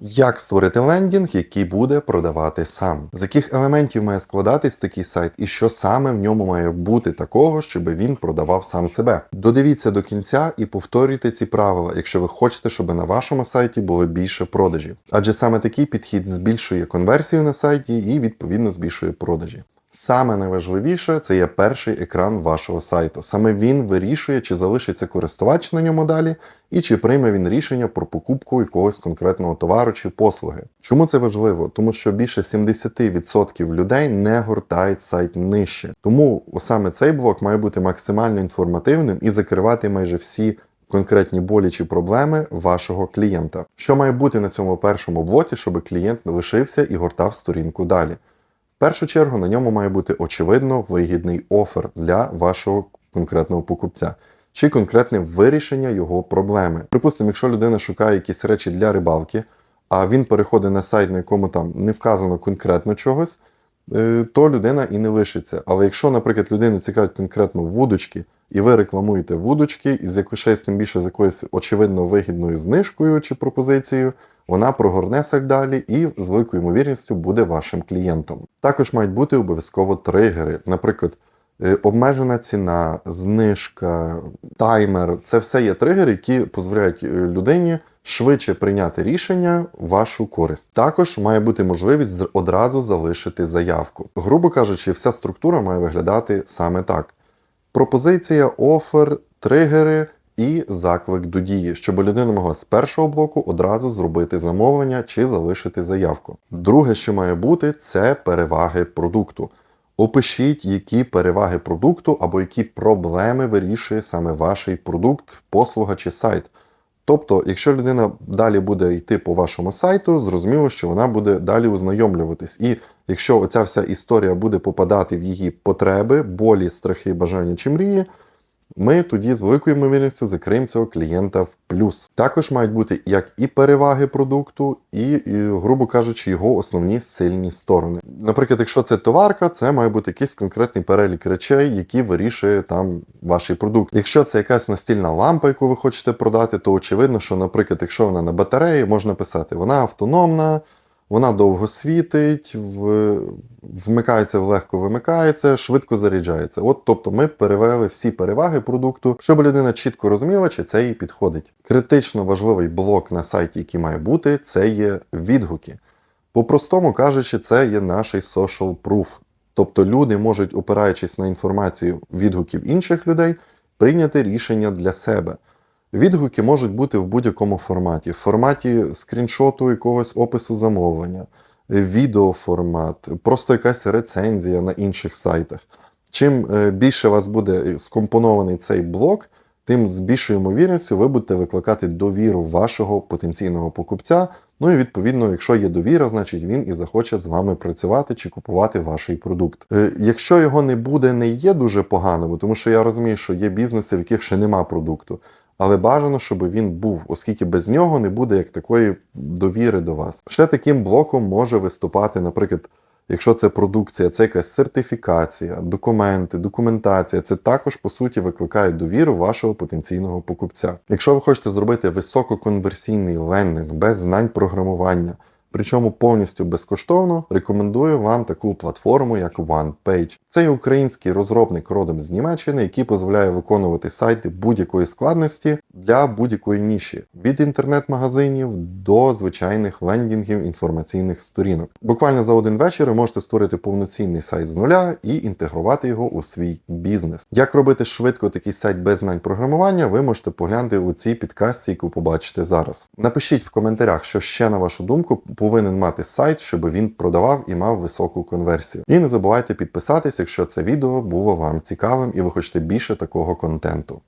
Як створити лендінг, який буде продавати сам? З яких елементів має складатись такий сайт, і що саме в ньому має бути такого, щоб він продавав сам себе? Додивіться до кінця і повторюйте ці правила, якщо ви хочете, щоб на вашому сайті було більше продажів. Адже саме такий підхід збільшує конверсію на сайті і відповідно збільшує продажі. Саме найважливіше це є перший екран вашого сайту. Саме він вирішує, чи залишиться користувач на ньому далі, і чи прийме він рішення про покупку якогось конкретного товару чи послуги. Чому це важливо? Тому що більше 70% людей не гортають сайт нижче. Тому саме цей блок має бути максимально інформативним і закривати майже всі. Конкретні болі чи проблеми вашого клієнта. Що має бути на цьому першому блоці, щоб клієнт лишився і гортав сторінку далі? В першу чергу на ньому має бути очевидно вигідний офер для вашого конкретного покупця чи конкретне вирішення його проблеми. Припустимо, якщо людина шукає якісь речі для рибалки, а він переходить на сайт, на якому там не вказано конкретно чогось, е, то людина і не лишиться. Але якщо, наприклад, людину цікавить конкретно вудочки, і ви рекламуєте вудочки, і з якоюсь тим більше з якоюсь очевидно вигідною знижкою чи пропозицією, вона прогорне далі і з великою ймовірністю буде вашим клієнтом. Також мають бути обов'язково тригери, наприклад. е, Обмежена ціна, знижка, таймер це все є тригери, які дозволяють е, людині швидше прийняти рішення в вашу користь. Також має бути можливість одразу залишити заявку. Грубо кажучи, вся структура має виглядати саме так: пропозиція, офер, тригери і заклик до дії, щоб людина могла з першого блоку одразу зробити замовлення чи залишити заявку. Друге, що має бути, це переваги продукту. Опишіть, які переваги продукту або які проблеми вирішує саме ваш продукт, послуга чи сайт. Тобто, якщо людина далі буде йти по вашому сайту, зрозуміло, що вона буде далі ознайомлюватись. І якщо оця вся історія буде попадати в її потреби, болі, страхи, бажання чи мрії, ми тоді з великою ймовірністю закриємо цього клієнта в плюс. Також мають бути як і переваги продукту, і, і, грубо кажучи, його основні сильні сторони. Наприклад, якщо це товарка, це має бути якийсь конкретний перелік речей, які вирішує там ваш продукт. Якщо це якась настільна лампа, яку ви хочете продати, то очевидно, що, наприклад, якщо вона на батареї, можна писати, вона автономна. Вона довго світить, вмикається, легко вимикається, швидко заряджається. От тобто ми перевели всі переваги продукту, щоб людина чітко розуміла, чи це їй підходить. Критично важливий блок на сайті, який має бути, це є відгуки. По-простому кажучи, це є наш social proof. Тобто люди можуть, опираючись на інформацію відгуків інших людей, прийняти рішення для себе. Відгуки можуть бути в будь-якому форматі: в форматі скріншоту якогось опису замовлення, відеоформат, просто якась рецензія на інших сайтах. Чим е, більше у вас буде скомпонований цей блок, тим з більшою ймовірністю ви будете викликати довіру вашого потенційного покупця. Ну і відповідно, якщо є довіра, значить він і захоче з вами працювати чи купувати ваш продукт. Е, Якщо його не буде, не є дуже погано, тому що я розумію, що є бізнеси, в яких ще нема продукту. Але бажано, щоб він був, оскільки без нього не буде як такої довіри до вас. Ще таким блоком може виступати, наприклад, якщо це продукція, це якась сертифікація, документи, документація. Це також по суті викликає довіру вашого потенційного покупця. Якщо ви хочете зробити висококонверсійний лендинг без знань програмування. Причому повністю безкоштовно рекомендую вам таку платформу, як OnePage. Це є український розробник родом з Німеччини, який дозволяє виконувати сайти будь-якої складності для будь-якої ніші від інтернет-магазинів до звичайних лендінгів інформаційних сторінок. Буквально за один вечір ви можете створити повноцінний сайт з нуля і інтегрувати його у свій бізнес. Як робити швидко такий сайт без знань програмування, ви можете поглянути у цій підкасті, яку побачите зараз. Напишіть в коментарях, що ще на вашу думку повинен мати сайт, щоб він продавав і мав високу конверсію. І не забувайте підписатись, якщо це відео було вам цікавим і ви хочете більше такого контенту.